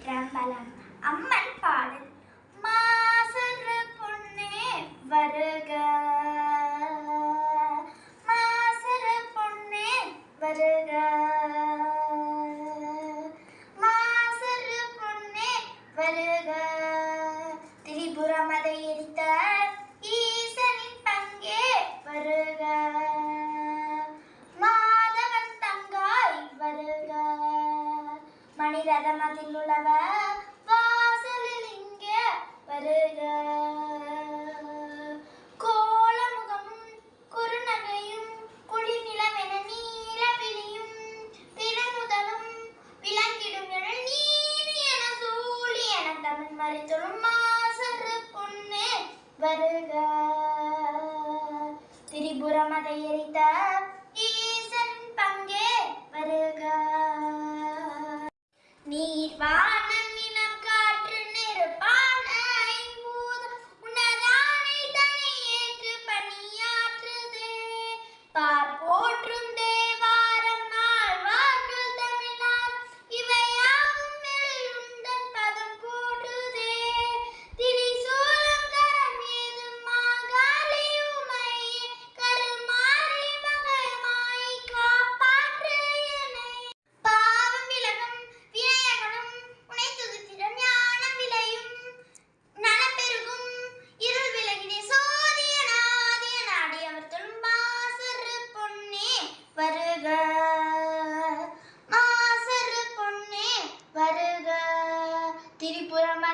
சிற்றம்பலம். அம்மன் பாடல். மாசரு பொன்னே வருக. மாசரு பொன்னே வருக. மாசரு பொன்னே வருக. ஆயிரத மதிலுளவ வாசலில் இங்கே வருக. கோலமுகமும் குறுநகையும் குடிநிலவென நீல விழியும் பிறமுதலும் விளங்கிடும் எழில் நீர் என சூழி என தமிழ் மறைத்தொழும் மாசரு பொன்னே வருக.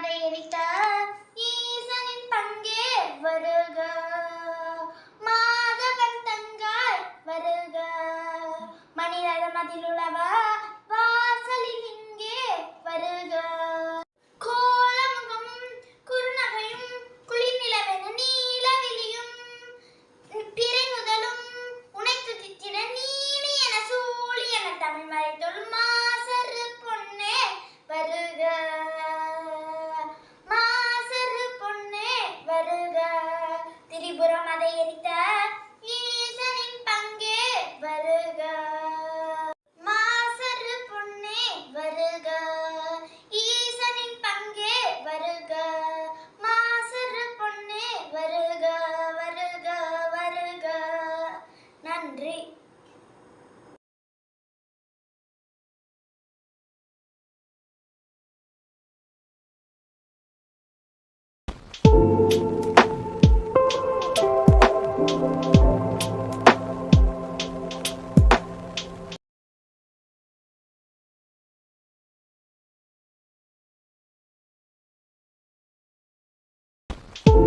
படையெடுத்தார் ஈசனின் பங்கே வருக.